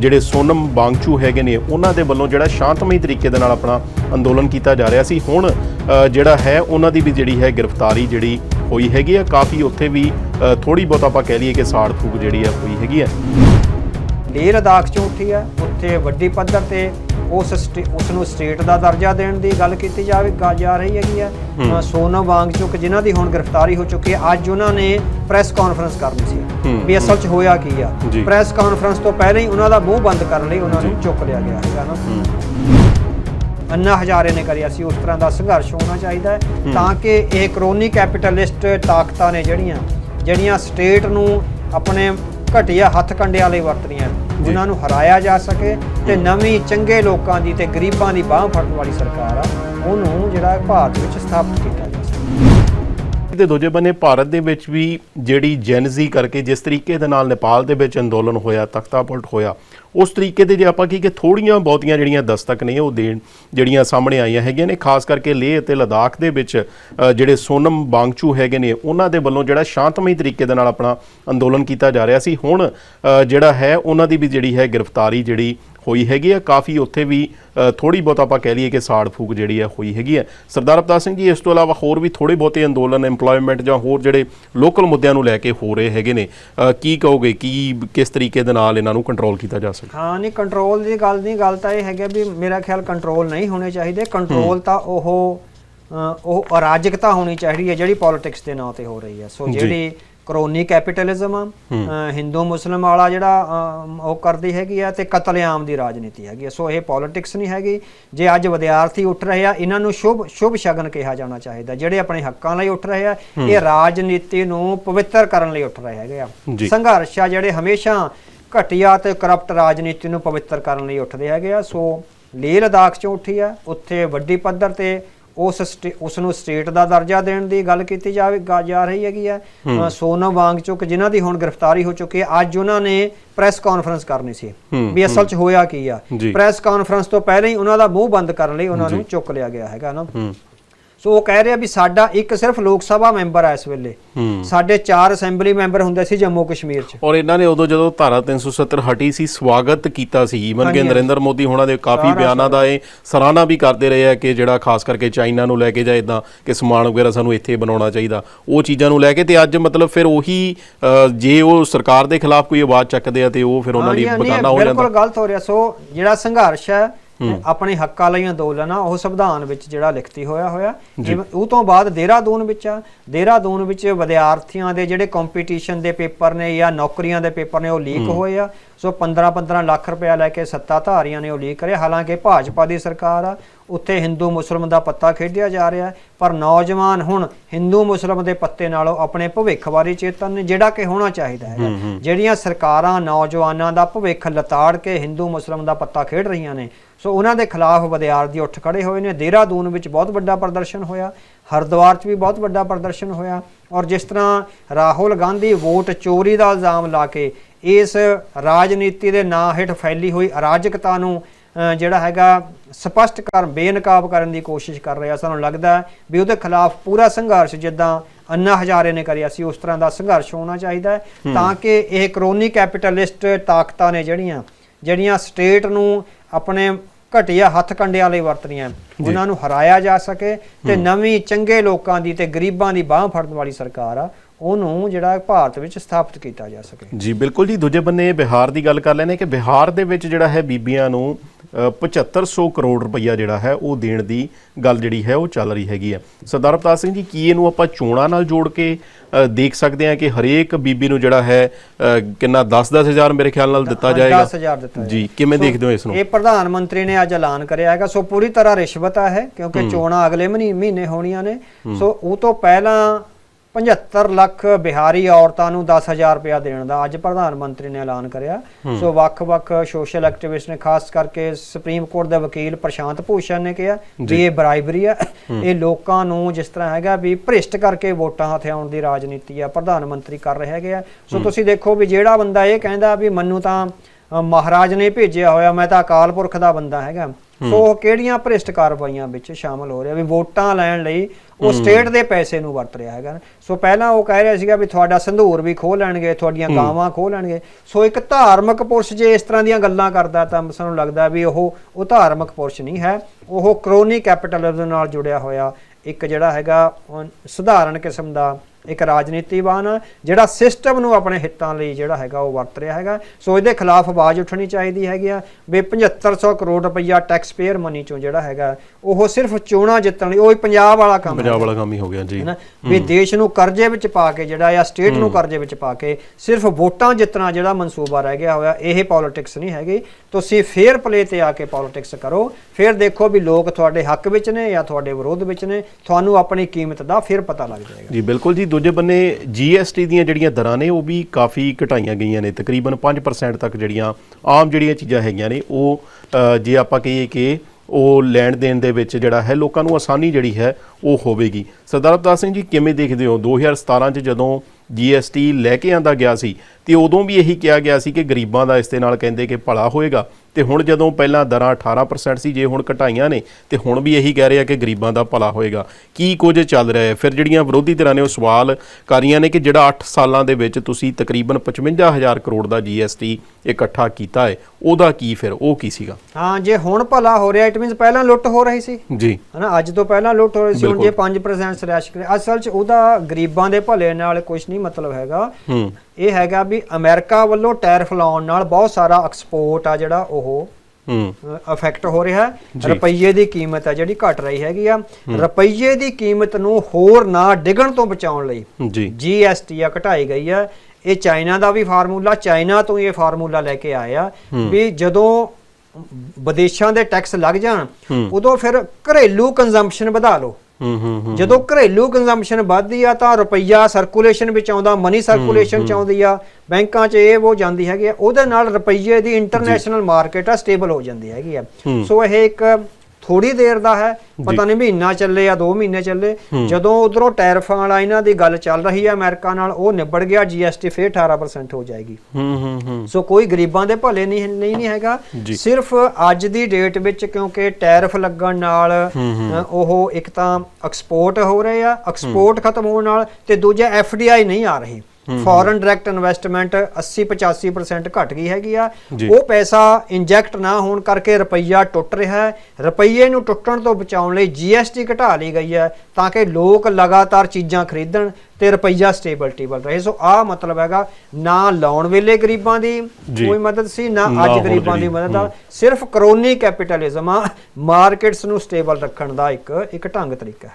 ਜਿਹੜੇ ਸੋਨਮ ਬਾਂਗਚੂ ਹੈਗੇ ਨੇ ਉਹਨਾਂ ਦੇ ਵੱਲੋਂ ਜਿਹੜਾ ਸ਼ਾਂਤਮਈ ਤਰੀਕੇ ਦੇ ਨਾਲ ਆਪਣਾ ਅੰਦੋਲਨ ਕੀਤਾ ਜਾ ਰਿਹਾ ਸੀ। ਹੁਣ ਜਿਹੜਾ ਹੈ ਉਹਨਾਂ ਦੀ ਵੀ ਜਿਹੜੀ ਹੈ ਗ੍ਰਿਫਤਾਰੀ ਜਿਹੜੀ ਹੋਈ ਹੈਗੀ ਆ ਕਾਫੀ ਉੱਥੇ ਵੀ ਥੋੜੀ ਬਹੁਤ ਆਪਾਂ ਕਹਿ ਲਈਏ ਕਿ ਸਾੜ ਫੂਕ ਜਿਹੜੀ ਆ ਹੋਈ ਹੈਗੀ ਆ। ਲੇਹ ਲਦਾਖ ਚੋਂ ਉੱਠੀ ਹੈ ਉੱਥੇ ਵੱਡੀ ਪੱਧਰ ਤੇ ਉਸ ਉਸ ਨੂੰ ਸਟੇਟ ਦਾ ਦਰਜਾ ਦੇਣ ਦੀ ਗੱਲ ਕੀਤੀ ਜਾਵੇ ਜਾ ਰਹੀ ਹੈਗੀ ਹੈ। ਅ, ਸੋਨਮ ਵਾਂਗਚੁਕ ਜਿਨ੍ਹਾਂ ਦੀ ਹੁਣ ਗ੍ਰਿਫਤਾਰੀ ਹੋ ਚੁੱਕੀ ਹੈ ਅੱਜ ਉਹਨਾਂ ਨੇ ਪ੍ਰੈਸ ਕਾਨਫਰੰਸ ਕਰਨੀ ਸੀ। ਹੂੰ, ਵੀ ਅਸਲ 'ਚ ਹੋਇਆ ਕੀ ਆ। ਪ੍ਰੈਸ ਕਾਨਫਰੰਸ ਤੋਂ ਪਹਿਲਾਂ ਹੀ ਉਹਨਾਂ ਦਾ ਮੂੰਹ ਬੰਦ ਕਰਨ ਲਈ ਉਹਨਾਂ ਨੂੰ। ਚੁੱਕ ਲਿਆ ਗਿਆ ਹੈਗਾ ਨਾ ਅੰਨਾ ਹਜ਼ਾਰੇ ਨੇ ਕਰਿਆ ਸੀ ਉਸ ਤਰ੍ਹਾਂ ਦਾ ਸੰਘਰਸ਼ ਹੋਣਾ ਚਾਹੀਦਾ ਹੈ ਤਾਂ ਕਿ ਇਹ ਕਰੋਨੀ ਕੈਪੀਟਲਿਸਟ ਤਾਕਤਾਂ ਨੇ ਜਿਹੜੀਆਂ ਜਿਹੜੀਆਂ ਸਟੇਟ ਨੂੰ ਆਪਣੇ ਘਟੀਆ ਹੱਥ ਕੰਡਿਆਂ ਲਈ ਵਰਤ ਰਹੀਆਂ ਜੀ। ਉਹਨਾਂ ਨੂੰ ਹਰਾਇਆ ਜਾ ਸਕੇ ਤੇ ਨਵੀਂ ਚੰਗੇ ਲੋਕਾਂ ਦੀ ਤੇ ਗਰੀਬਾਂ ਦੀ ਬਾਹ ਫੜਨ ਵਾਲੀ ਸਰਕਾਰ ਆ ਉਹਨੂੰ ਜਿਹੜਾ ਭਾਰਤ ਵਿੱਚ ਸਥਾਪਿਤ ਕੀਤਾ ਦੇ ਦੂਜੇ ਬੰਨੇ ਭਾਰਤ ਦੇ ਵਿੱਚ ਵੀ ਜਿਹੜੀ ਜੈਨਜ਼ੀ ਕਰਕੇ ਜਿਸ ਤਰੀਕੇ ਦੇ ਨਾਲ ਨੇਪਾਲ ਦੇ ਵਿੱਚ ਅੰਦੋਲਨ ਹੋਇਆ, ਤਖਤਾ ਪਲਟ ਹੋਇਆ ਉਸ ਤਰੀਕੇ ਦੇ ਜੇ ਆਪਾਂ ਕੀ ਕਿ ਥੋੜੀਆਂ ਬਹੁਤੀਆਂ ਜਿਹੜੀਆਂ ਦਸਤਕ ਨੇ ਉਹ ਦੇਣ ਜਿਹੜੀਆਂ ਸਾਹਮਣੇ ਆਈਆਂ ਹੈਗੀਆਂ ਨੇ, ਖਾਸ ਕਰਕੇ ਲੇਹ ਅਤੇ ਲਦਾਖ ਦੇ ਵਿੱਚ ਜਿਹੜੇ ਸੋਨਮ ਬਾਂਗਚੂ ਹੈਗੇ ਨੇ, ਉਹਨਾਂ ਦੇ ਵੱਲੋਂ ਜਿਹੜਾ ਸ਼ਾਂਤਮਈ ਤਰੀਕੇ ਦੇ ਨਾਲ ਆਪਣਾ ਅੰਦੋਲਨ ਕੀਤਾ ਜਾ ਰਿਹਾ ਸੀ। ਹੁਣ ਜਿਹੜਾ ਹੈ, ਉਹਨਾਂ ਦੀ ਵੀ ਜਿਹੜੀ ਹੈ ਗ੍ਰਿਫਤਾਰੀ ਜਿਹੜੀ ਹੋਈ ਹੈਗੀ ਆ ਕਾਫੀ ਉੱਥੇ ਵੀ ਥੋੜੀ ਬਹੁਤ ਆਪਾਂ ਕਹਿ ਲਈਏ ਕਿ ਸਾੜ ਫੂਕ ਜਿਹੜੀ ਆ ਹੋਈ ਹੈਗੀ ਆ ਸਰਦਾਰ ਅਵਤਾਰ ਸਿੰਘ ਜੀ, ਇਸ ਤੋਂ ਇਲਾਵਾ ਹੋਰ ਵੀ ਥੋੜੇ ਬਹੁਤੇ ਅੰਦੋਲਨ, EMPLOYMENT ਜਾਂ ਹੋਰ ਜਿਹੜੇ ਲੋਕਲ ਮੁੱਦਿਆਂ ਨੂੰ ਲੈ ਕੇ ਹੋ ਰਹੇ ਹੈਗੇ ਨੇ ਕੀ ਕਹੋਗੇ? ਕੀ, ਕਿਸ ਤਰੀਕੇ ਦੇ ਨਾਲ ਇਹਨਾਂ ਨੂੰ ਕੰਟਰੋਲ ਕੀਤਾ ਜਾ ਸਕਦਾ? ਹਾਂ ਨਹੀਂ ਕੰਟਰੋਲ ਦੀ ਗੱਲ ਨਹੀਂ ਗੱਲ ਤਾਂ ਇਹ ਹੈਗਾ ਵੀ ਮੇਰਾ ਖਿਆਲ ਕੰਟਰੋਲ ਨਹੀਂ ਹੋਣੇ ਚਾਹੀਦੇ। ਕੰਟਰੋਲ ਤਾਂ ਉਹ ਉਹ ਅਰਾਜਕਤਾ ਹੋਣੀ ਚਾਹੀਦੀ ਹੈ ਜਿਹੜੀ ਪੋਲਿਟਿਕਸ ਦੇ ਨਾਂ ਤੇ ਹੋ ਰਹੀ ਹੈ। ਸੋ। ਜਿਹੜੀ ਕਰੋਨੀ ਕੈਪੀਟਲਿਜ਼ਮ ਆ ਹਿੰਦੂ ਮੁਸਲਮ ਵਾਲਾ ਜਿਹੜਾ ਉਹ ਕਰਦੀ ਹੈਗੀ ਆ ਤੇ ਕਤਲੇਆਮ ਦੀ ਰਾਜਨੀਤੀ ਹੈਗੀ ਸੋ ਇਹ ਪੋਲਿਟਿਕਸ ਨਹੀਂ ਹੈਗੀ। ਜੇ ਅੱਜ ਵਿਦਿਆਰਥੀ ਉੱਠ ਰਹੇ ਆ ਇਹਨਾਂ ਨੂੰ ਸ਼ੁਭ ਸ਼ੁਭ ਸ਼ਗਨ ਕਿਹਾ ਜਾਣਾ ਚਾਹੀਦਾ। ਜਿਹੜੇ ਆਪਣੇ ਹੱਕਾਂ ਲਈ ਉੱਠ ਰਹੇ ਆ ਇਹ ਰਾਜਨੀਤੀ ਨੂੰ ਪਵਿੱਤਰ ਕਰਨ ਲਈ ਉੱਠ ਰਹੇ ਹੈਗੇ ਆ। ਸੰਘਰਸ਼ ਆ ਜਿਹੜੇ ਹਮੇਸ਼ਾ ਘਟੀਆ ਤੇ ਕਰਪਟ ਰਾਜਨੀਤੀ ਨੂੰ ਪਵਿੱਤਰ ਕਰਨ ਲਈ ਉੱਠਦੇ ਹੈਗੇ ਆ। ਸੋ ਲੇਹ ਲਦਾਖ ਚੋਂ ਉੱਠੀ ਆ। ਉੱਥੇ ਵੱਡੀ ਪੱਧਰ ਤੇ ਉਸ ਉਸ ਨੂੰ ਸਟੇਟ ਦਾ ਦਰਜਾ ਦੇਣ ਦੀ ਗੱਲ ਕੀਤੀ ਜਾਵੇ ਜਾ ਰਹੀ ਹੈਗੀ ਆ। ਅ, ਸੋਨਮ ਵਾਂਗਚੁਕ ਜਿਨ੍ਹਾਂ ਦੀ ਹੁਣ ਗ੍ਰਿਫਤਾਰੀ ਹੋ ਚੁੱਕੀ ਹੈ ਅੱਜ ਉਹਨਾਂ ਨੇ ਪ੍ਰੈਸ ਕਾਨਫਰੰਸ ਕਰਨੀ ਸੀ। ਹੂੰ, ਵੀ ਅਸਲ 'ਚ ਹੋਇਆ ਕੀ ਆ। ਪ੍ਰੈਸ ਕਾਨਫਰੰਸ ਤੋਂ ਪਹਿਲਾਂ ਹੀ ਉਹਨਾਂ ਦਾ ਮੂੰਹ ਬੰਦ ਕਰਨ ਲਈ ਉਹਨਾਂ ਨੂੰ ਚੁੱਕ ਲਿਆ ਗਿਆ ਹੈਗਾ ਨਾ। ਹੂੰ। ਸੋ ਉਹ ਕਹਿ ਰਿਹਾ ਵੀ ਸਾਡਾ ਇੱਕ ਸਿਰਫ ਲੋਕ ਸਭਾ ਮੈਂਬਰ ਆ ਇਸ ਵੇਲੇ। ਸਾਡੇ ਚਾਰ ਅਸੈਂਬਲੀ ਮੈਂਬਰ ਹੁੰਦੇ ਸੀ ਜੰਮੂ ਕਸ਼ਮੀਰ 'ਚ। ਔਰ ਇਹਨਾਂ ਨੇ ਉਦੋਂ ਜਦੋਂ ਧਾਰਾ 370 ਹਟੀ ਸੀ ਸਵਾਗਤ ਕੀਤਾ ਸੀ। ਈਵਨ ਕਿ। ਨਰਿੰਦਰ ਮੋਦੀ ਹੋਣਾ ਦੇ ਕਾਫੀ ਬਿਆਨਾਂ ਦਾ ਇਹ ਸਰਾਹਨਾ ਵੀ ਕਰਦੇ ਰਹੇ ਆ ਕਿ ਜਿਹੜਾ ਖਾਸ ਕਰਕੇ ਚਾਈਨਾ ਨੂੰ ਲੈ ਕੇ ਜਾਂ ਇਦਾਂ ਕਿ ਸਮਾਨ ਵਗੈਰਾ ਸਾਨੂੰ ਇੱਥੇ ਬਣਾਉਣਾ ਚਾਹੀਦਾ ਉਹ ਚੀਜ਼ਾਂ ਨੂੰ ਲੈ ਕੇ ਤੇ ਅੱਜ ਮਤਲਬ ਫਿਰ ਉਹੀ ਜੇ ਉਹ ਸਰਕਾਰ ਦੇ ਖਿਲਾਫ ਕੋਈ ਆਵਾਜ਼ ਚੱਕਦੇ ਆ ਤੇ ਉਹ ਫਿਰ ਉਹਨਾਂ ਲਈ ਬਗਾਨਾ ਹੋ ਬਿਲਕੁਲ ਜਾਂਦਾ। ਗਲਤ ਹੋ ਰਿਹਾ। ਸੋ ਜਿਹੜਾ ਸੰਘਰਸ਼ ਹੈ ਆਪਣੇ ਹੱਕਾਂ ਲਈ ਅੰਦੋਲਨ ਆ ਉਹ ਸੰਵਿਧਾਨ ਵਿੱਚ ਜਿਹੜਾ ਲਿਖਤੀ ਹੋਇਆ ਹੋਇਆ ਉਹ ਤੋਂ ਬਾਅਦ ਦੇਹਰਾਦੂਨ ਵਿੱਚ ਆ। ਦੇਹਰਾਦੂਨ ਵਿੱਚ ਵਿਦਿਆਰਥੀਆਂ ਦੇ ਜਿਹੜੇ ਕੰਪੀਟੀਸ਼ਨ ਦੇ ਪੇਪਰ ਨੇ ਜਾਂ ਨੌਕਰੀਆਂ ਦੇ ਪੇਪਰ ਨੇ ਉਹ ਲੀਕ ਹੋਏ ਆ। ਸੋ 15 15 ਲੱਖ ਰੁਪਇਆ ਲੈ ਕੇ ਸੱਤਾਧਾਰੀਆਂ ਨੇ ਉਹ ਲੀਕ ਕਰੇ ਹਾਲਾਂਕਿ ਭਾਜਪਾ ਦੀ ਸਰਕਾਰ ਆ ਉੱਥੇ ਹਿੰਦੂ ਮੁਸਲਮ ਦਾ ਪੱਤਾ ਖੇਡਿਆ ਜਾ ਰਿਹਾ ਪਰ ਨੌਜਵਾਨ ਹੁਣ ਹਿੰਦੂ ਮੁਸਲਮ ਦੇ ਪੱਤੇ ਨਾਲੋਂ ਆਪਣੇ ਭਵਿੱਖ ਬਾਰੇ ਚੇਤਨ ਨੇ ਜਿਹੜਾ ਕਿ ਹੋਣਾ ਚਾਹੀਦਾ ਹੈ। ਜਿਹੜੀਆਂ ਸਰਕਾਰਾਂ ਨੌਜਵਾਨਾਂ ਦਾ ਭਵਿੱਖ ਲਤਾੜ ਕੇ ਹਿੰਦੂ ਮੁਸਲਮ ਦਾ ਪੱਤਾ ਖੇਡ ਰਹੀਆਂ ਨੇ ਸੋ ਉਹਨਾਂ ਦੇ ਖਿਲਾਫ ਵਿਦਿਆਰਥੀ ਉੱਠ ਖੜੇ ਹੋਏ ਨੇ। ਦੇਹਰਾਦੂਨ ਵਿੱਚ ਬਹੁਤ ਵੱਡਾ ਪ੍ਰਦਰਸ਼ਨ ਹੋਇਆ ਹਰਿਦੁਆਰ 'ਚ ਵੀ ਬਹੁਤ ਵੱਡਾ ਪ੍ਰਦਰਸ਼ਨ ਹੋਇਆ ਔਰ ਜਿਸ ਤਰ੍ਹਾਂ ਰਾਹੁਲ ਗਾਂਧੀ ਵੋਟ ਚੋਰੀ ਦਾ ਇਲਜ਼ਾਮ ਲਾ ਕੇ ਇਸ ਰਾਜਨੀਤੀ ਦੇ ਨਾਂ ਹੇਠ ਫੈਲੀ ਹੋਈ ਅਰਾਜਕਤਾ ਨੂੰ ਜਿਹੜਾ ਹੈਗਾ ਸਪਸ਼ਟ ਕਰ ਬੇਨਕਾਬ ਕਰਨ ਦੀ ਕੋਸ਼ਿਸ਼ ਕਰ ਰਿਹਾ। ਸਾਨੂੰ ਲੱਗਦਾ ਵੀ ਉਹਦੇ ਖਿਲਾਫ ਪੂਰਾ ਸੰਘਰਸ਼ ਜਿੱਦਾਂ ਅੰਨਾ ਹਜ਼ਾਰੇ ਨੇ ਕਰਿਆ ਸੀ ਉਸ ਤਰ੍ਹਾਂ ਦਾ ਸੰਘਰਸ਼ ਹੋਣਾ ਚਾਹੀਦਾ ਹੈ ਤਾਂ ਕਿ ਇਹ ਕਰੋਨੀ ਕੈਪੀਟਲਿਸਟ ਤਾਕਤਾਂ ਨੇ ਜਿਹੜੀਆਂ ਜਿਹੜੀਆਂ ਸਟੇਟ ਨੂੰ ਆਪਣੇ ਘਟੀਆ ਹੱਥ ਕੰਡਿਆਂ ਲਈ ਵਰਤ ਰਹੀਆਂ ਉਹਨਾਂ ਨੂੰ ਹਰਾਇਆ ਜਾ ਸਕੇ ਤੇ ਨਵੀਂ ਚੰਗੇ ਲੋਕਾਂ ਦੀ ਤੇ ਗਰੀਬਾਂ ਦੀ ਬਾਹ ਫੜਨ ਵਾਲੀ ਸਰਕਾਰ ਆ। ਉਹਨੂੰ ਜਿਹੜਾ ਭਾਰਤ ਵਿੱਚ ਸਥਾਪਿਤ ਕੀਤਾ ਜਾ ਸਕੇ। ਜੀ ਬਿਲਕੁਲ ਜੀ। ਦੂਜੇ ਬੰਨੇ ਬਿਹਾਰ ਦੀ ਗੱਲ ਕਰ ਲੈਣੇ ਕਿ ਬਿਹਾਰ ਦੇ ਵਿੱਚ ਜਿਹੜਾ ਹੈ ਬੀਬੀਆਂ ਨੂੰ ਅ, 7500 ਕਰੋੜ ਰੁਪਈਆ ਜਿਹੜਾ ਹੈ ਉਹ ਦੇਣ ਦੀ ਗੱਲ ਜਿਹੜੀ ਹੈ ਉਹ ਚੱਲ ਰਹੀ ਹੈਗੀ ਹੈ। ਸਰਦਾਰ ਅਵਤਾਰ ਸਿੰਘ ਜੀ ਕੀ ਇਹਨੂੰ ਆਪਾਂ ਚੋਣਾਂ ਨਾਲ ਜੋੜ ਕੇ ਦੇਖ ਸਕਦੇ ਹਾਂ ਕਿ ਹਰੇਕ ਬੀਬੀ ਨੂੰ ਜਿਹੜਾ ਹੈ ਕਿੰਨਾ 10-10 ਹਜ਼ਾਰ ਮੇਰੇ ਖਿਆਲ ਨਾਲ ਦਿੱਤਾ ਜਾਏਗਾ? 10,000 ਦਿੱਤਾ ਜੀ ਕਿਵੇਂ ਦੇਖਦੇ ਹੋ ਇਸ ਨੂੰ? ਇਹ ਪ੍ਰਧਾਨ ਮੰਤਰੀ ਨੇ ਅੱਜ ਐਲਾਨ ਕਰਿਆ ਹੈਗਾ। ਸੋ ਪੂਰੀ ਤਰ੍ਹਾਂ ਰਿਸ਼ਵਤ ਆ ਹੈ ਕਿਉਂਕਿ ਚੋਣਾਂ ਅਗਲੇ ਮਹੀਨੇ ਹੋਣੀਆਂ ਨੇ। ਸੋ ਉਹ ਤੋਂ ਪਹਿਲਾਂ 75 ਲੱਖ ਬਿਹਾਰੀ ਔਰਤਾਂ ਨੂੰ 10000 ਰੁਪਇਆ ਦੇਣ ਦਾ ਅੱਜ ਪ੍ਰਧਾਨ ਮੰਤਰੀ ਨੇ ਐਲਾਨ ਕਰਿਆ। ਸੋ ਵੱਖ-ਵੱਖ ਸੋਸ਼ਲ ਐਕਟਿਵਿਸਟ ਨੇ ਖਾਸ ਕਰਕੇ ਸੁਪਰੀਮ ਕੋਰਟ ਦੇ ਵਕੀਲ ਪ੍ਰਸ਼ਾਂਤ ਭੂਸ਼ਣ ਨੇ ਕਿਹਾ ਵੀ ਇਹ ਬਰਾਈਬਰੀ ਆ। ਇਹ ਲੋਕਾਂ ਨੂੰ ਜਿਸ ਤਰ੍ਹਾਂ ਹੈਗਾ ਵੀ ਭ੍ਰਿਸ਼ਟ ਕਰਕੇ ਵੋਟਾਂ ਹਥਿਆਉਣ ਦੀ ਰਾਜਨੀਤੀ ਆ ਪ੍ਰਧਾਨ ਮੰਤਰੀ ਕਰ ਰਹੇ ਹੈਗੇ ਆ ਸੋ ਤੁਸੀਂ ਦੇਖੋ ਵੀ ਜਿਹੜਾ ਬੰਦਾ ਇਹ ਕਹਿੰਦਾ ਵੀ ਮੈਨੂੰ ਤਾਂ ਮਹਾਰਾਜ ਨੇ ਭੇਜਿਆ ਹੋਇਆ ਮੈਂ ਤਾਂ ਅਕਾਲ ਪੁਰਖ ਦਾ ਬੰਦਾ ਹੈਗਾ। ਸੋ ਉਹ ਕਿਹੜੀਆਂ ਭ੍ਰਿਸ਼ਟ ਕਾਰਵਾਈਆਂ ਵਿੱਚ ਸ਼ਾਮਲ ਹੋ ਰਿਹਾ ਵੀ ਵੋਟਾਂ ਲੈਣ ਲਈ ਉਹ ਸਟੇਟ ਦੇ ਪੈਸੇ ਨੂੰ ਵਰਤ ਰਿਹਾ ਹੈਗਾ। ਸੋ ਪਹਿਲਾਂ ਉਹ ਕਹਿ ਰਿਹਾ ਸੀਗਾ ਵੀ ਤੁਹਾਡਾ ਸੰਧੂਰ ਵੀ ਖੋਹ ਲੈਣਗੇ ਤੁਹਾਡੀਆਂ ਗਾਵਾਂ ਖੋਹ ਲੈਣਗੇ। ਸੋ ਇੱਕ ਧਾਰਮਿਕ ਪੁਰਸ਼ ਜੇ ਇਸ ਤਰ੍ਹਾਂ ਦੀਆਂ ਗੱਲਾਂ ਕਰਦਾ ਤਾਂ ਸਾਨੂੰ ਲੱਗਦਾ ਵੀ ਉਹ ਉਹ ਧਾਰਮਿਕ ਪੁਰਸ਼ ਨਹੀਂ ਹੈ। ਉਹ ਕ੍ਰੋਨੀ ਕੈਪੀਟਲਿਜ਼ਮ ਨਾਲ ਜੁੜਿਆ ਹੋਇਆ ਇੱਕ ਜਿਹੜਾ ਹੈਗਾ ਸਧਾਰਨ ਕਿਸਮ ਦਾ ਇੱਕ ਰਾਜਨੀਤੀਵਾਨ ਆ, ਜਿਹੜਾ ਸਿਸਟਮ ਨੂੰ ਆਪਣੇ ਹਿੱਤਾਂ ਲਈ ਜਿਹੜਾ ਹੈਗਾ ਉਹ ਵਰਤ ਰਿਹਾ ਹੈਗਾ। ਸੋ ਇਹਦੇ ਖਿਲਾਫ ਆਵਾਜ਼ ਉੱਠਣੀ ਚਾਹੀਦੀ ਹੈਗੀ ਆ ਵੀ 7500 ਕਰੋੜ ਰੁਪਈਆ ਟੈਕਸ ਪੇਅਰ ਮਨੀ ਚੋਂ ਜਿਹੜਾ ਹੈਗਾ ਉਹ ਸਿਰਫ ਚੋਣਾਂ ਜਿੱਤਣ ਲਈ ਉਹ ਪੰਜਾਬ ਵਾਲਾ ਕੰਮ ਪੰਜਾਬ ਵਾਲਾ ਕੰਮ ਹੀ ਹੋ ਗਿਆ ਜੀ। ਹੈ। ਨਾ ਵੀ ਦੇਸ਼ ਨੂੰ ਕਰਜ਼ੇ ਵਿੱਚ ਪਾ ਕੇ ਜਿਹੜਾ ਜਾਂ ਸਟੇਟ ਨੂੰ ਕਰਜ਼ੇ ਵਿੱਚ ਪਾ ਕੇ ਸਿਰਫ ਵੋਟਾਂ ਜਿੱਤਣਾ ਜਿਹੜਾ ਮਨਸੂਬਾ ਰਹਿ ਗਿਆ ਹੋਇਆ ਇਹ ਪੋਲਿਟਿਕਸ ਨਹੀਂ ਹੈਗੀ। ਤੁਸੀਂ ਫੇਅਰ ਪਲੇ ਤੇ ਆ ਕੇ ਪੋਲਿਟਿਕਸ ਕਰੋ। ਫਿਰ ਦੇਖੋ ਵੀ ਲੋਕ ਤੁਹਾਡੇ ਹੱਕ ਵਿੱਚ ਨੇ ਜਾਂ ਤੁਹਾਡੇ ਵਿਰੋਧ ਵਿੱਚ ਨੇ। ਤੁਹਾਨੂੰ ਆਪਣੀ ਕੀਮਤ ਦਾ ਫਿਰ ਪਤਾ ਲੱਗ ਜਾਏਗਾ। ਜੀ ਬਿਲਕੁਲ ਜੀ ਦੂਜੇ ਬੰਨੇ GST ਦੀਆਂ ਜਿਹੜੀਆਂ ਦਰਾਂ ਨੇ, ਉਹ ਵੀ ਕਾਫੀ ਘਟਾਈਆਂ ਗਈਆਂ ਨੇ। ਤਕਰੀਬਨ 5% ਤੱਕ ਜਿਹੜੀਆਂ ਆਮ ਜਿਹੜੀਆਂ ਚੀਜ਼ਾਂ ਹੈਗੀਆਂ ਨੇ, ਉਹ ਜੇ ਆਪਾਂ ਕਹੀਏ ਕਿ ਉਹ ਲੈਣ ਦੇਣ ਦੇ ਵਿੱਚ ਜਿਹੜਾ ਹੈ, ਲੋਕਾਂ ਨੂੰ ਆਸਾਨੀ ਜਿਹੜੀ ਹੈ, ਉਹ ਹੋਵੇਗੀ। ਸਰਦਾਰ ਅਵਤਾਰ ਸਿੰਘ ਜੀ, ਕਿਵੇਂ ਦੇਖਦੇ ਹੋ? 2017 ਚ ਜਦੋਂ GST ਲੈ ਕੇ ਆਂਦਾ ਗਿਆ ਸੀ ਤੇ ਉਦੋਂ ਵੀ ਇਹੀ ਕਿਹਾ ਗਿਆ ਸੀ ਕਿ ਗਰੀਬਾਂ ਦਾ ਇਸ ਦੇ ਨਾਲ ਕਹਿੰਦੇ ਕਿ ਭਲਾ ਹੋਏਗਾ। ਤੇ ਹੁਣ ਜਦੋਂ ਪਹਿਲਾਂ ਦਰਾਂ 18% ਸੀ ਜੇ ਹੁਣ ਘਟਾਈਆਂ ਨੇ ਤੇ ਹੁਣ ਵੀ ਇਹੀ ਕਹਿ ਰਹੇ ਆ ਕਿ ਗਰੀਬਾਂ ਦਾ ਭਲਾ ਹੋਏਗਾ। ਕੀ ਕੁਝ ਚੱਲ ਰਿਹਾ ਹੈ? ਫਿਰ ਜਿਹੜੀਆਂ ਵਿਰੋਧੀ ਧਿਰਾਂ ਨੇ ਉਹ ਸਵਾਲ ਕਰ ਰਹੀਆਂ ਨੇ ਕਿ ਜਿਹੜਾ 8 ਸਾਲਾਂ ਦੇ ਵਿੱਚ ਤੁਸੀਂ ਤਕਰੀਬਨ 55000 ਕਰੋੜ ਦਾ GST ਇਕੱਠਾ ਕੀਤਾ ਹੈ ਉਹਦਾ ਕੀ ਫਿਰ ਉਹ ਕੀ ਸੀਗਾ? ਹਾਂ ਜੇ ਹੁਣ ਭਲਾ ਹੋ ਰਿਹਾ ਇਟ ਮੀਨਸ ਪਹਿਲਾਂ ਲੁੱਟ ਹੋ ਰਹੀ ਸੀ। ਜੀ। ਹਨਾ ਅੱਜ ਤੋਂ ਪਹਿਲਾਂ ਲੁੱਟ ਹੋ ਰਹੀ ਸੀ ਹੁਣ ਜੇ 5% ਸਲੈਸ਼ ਕਰੇ ਅਸਲ 'ਚ ਉਹਦਾ ਗਰੀਬਾਂ ਦੇ ਭਲੇ ਨਾਲ ਕੁਝ ਨਹੀਂ ਮਤਲਬ ਹੈਗਾ। ਹੂੰ। ਇਹ ਹੈਗਾ ਵੀ ਅਮਰੀਕਾ ਵੱਲੋਂ ਟੈਰਿਫ ਲਾਉਣ ਨਾਲ ਬਹੁਤ ਸਾਰਾ ਐਕਸਪੋਰਟ ਆ ਜਿਹੜਾ ਉਹ ਹੂੰ। ਅਫੈਕਟ ਹੋ ਰਿਹਾ। ਰੁਪਈਏ ਦੀ ਕੀਮਤ ਹੈ ਜਿਹੜੀ ਘਟ ਰਹੀ ਹੈਗੀ ਆ। ਰੁਪਈਏ ਦੀ ਕੀਮਤ ਨੂੰ ਹੋਰ ਨਾ ਡਿੱਗਣ ਤੋਂ ਬਚਾਉਣ ਲਈ ਜੀ। ਜੀਐਸਟੀ ਆ ਘਟਾਈ ਗਈ ਆ। ਇਹ ਚਾਈਨਾ ਦਾ ਵੀ ਫਾਰਮੂਲਾ ਚਾਈਨਾ ਤੋਂ ਇਹ ਫਾਰਮੂਲਾ ਲੈ ਕੇ ਆਏ ਆ ਵੀ ਜਦੋਂ ਵਿਦੇਸ਼ਾਂ ਦੇ ਟੈਕਸ ਲੱਗ ਜਾਣ ਉਦੋਂ ਫਿਰ ਘਰੇਲੂ ਕੰਜ਼ੰਪਸ਼ਨ ਵਧਾ ਲਓ। ਹੂੰ ਹੂੰ ਹੂੰ। ਜਦੋਂ ਘਰੇਲੂ ਕੰਜ਼ੰਪਸ਼ਨ ਵੱਧਦੀ ਆ ਤਾਂ ਰੁਪਈਆ ਸਰਕੂਲੇਸ਼ਨ ਵਿੱਚ ਆਉਂਦਾ ਮਨੀ ਸਰਕੂਲੇਸ਼ਨ ਚ ਆਉਂਦੀ ਆ। ਬੈਂਕਾਂ 'ਚ ਇਹ ਉਹ ਜਾਂਦੀ ਹੈਗੀ ਆ। ਉਹਦੇ ਨਾਲ ਰੁਪਈਏ ਦੀ ਇੰਟਰਨੈਸ਼ਨਲ ਮਾਰਕੀਟ ਆ ਸਟੇਬਲ ਹੋ ਜਾਂਦੀ ਹੈਗੀ ਆ। ਸੋ ਇਹ ਇੱਕ ਥੋੜੀ ਦੇਰ ਦਾ ਹੈ ਪਤਾ ਨਹੀਂ ਮਹੀਨਾ ਚੱਲੇ ਜਾਂ 2 ਮਹੀਨੇ ਚੱਲੇ। ਜਦੋਂ ਉਧਰੋਂ ਟੈਰਿਫਾਂ ਵਾਲਾ ਇਹਨਾਂ ਦੀ ਗੱਲ ਚੱਲ ਰਹੀ ਹੈ ਅਮਰੀਕਾ ਨਾਲ ਉਹ ਨਿਬੜ ਗਿਆ ਜੀਐਸਟੀ ਫੇਰ 18% ਹੋ ਜਾਏਗੀ। ਹੂੰ ਹੂੰ ਹੂੰ। ਸੋ ਕੋਈ ਗਰੀਬਾਂ ਦੇ ਭਲੇ ਨਹੀਂ ਨਹੀਂ ਹੈਗਾ। ਸਿਰਫ ਅੱਜ ਦੀ ਡੇਟ ਵਿੱਚ ਕਿਉਂਕਿ ਟੈਰਿਫ ਲੱਗਣ ਨਾਲ ਉਹ ਇੱਕ ਤਾਂ ਐਕਸਪੋਰਟ ਹੋ ਰਹੇ ਆ ਐਕਸਪੋਰਟ ਖਤਮ ਹੋਣ ਨਾਲ ਤੇ ਦੂਜਾ ਐਫਡੀਆਈ ਨਹੀਂ ਆ ਰਹੀ। ਫੋਰਨ ਡਾਇਰੈਕਟ ਇਨਵੈਸਟਮੈਂਟ 80 85% ਘਟ ਗਈ ਹੈਗੀ ਆ। ਉਹ ਪੈਸਾ ਇੰਜੈਕਟ ਨਾ ਹੋਣ ਕਰਕੇ ਰੁਪਈਆ ਟੁੱਟ ਰਿਹਾ ਹੈ। ਰੁਪਈਏ ਨੂੰ ਟੁੱਟਣ ਤੋਂ ਬਚਾਉਣ ਲਈ ਜੀਐਸਟੀ ਘਟਾ ਲਈ ਗਈ ਹੈ ਤਾਂ ਕਿ ਲੋਕ ਲਗਾਤਾਰ ਚੀਜ਼ਾਂ ਖਰੀਦਣ ਤੇ ਰੁਪਈਆ ਸਟੇਬਿਲਟੀ ਵੱਲ ਰਹੇ। ਸੋ ਆ ਮਤਲਬ ਹੈਗਾ ਨਾ ਲਾਉਣ ਵੇਲੇ ਗਰੀਬਾਂ ਦੀ। ਕੋਈ ਮਦਦ ਸੀ ਨਾ ਅੱਜ ਗਰੀਬਾਂ ਦੀ ਮਦਦ ਆ। ਸਿਰਫ ਕਰੋਨੀ ਕੈਪੀਟਲਿਜ਼ਮ ਆ। ਮਾਰਕੀਟਸ ਨੂੰ ਸਟੇਬਲ ਰੱਖਣ ਦਾ ਇੱਕ ਇੱਕ ਢੰਗ ਤਰੀਕਾ ਹੈ।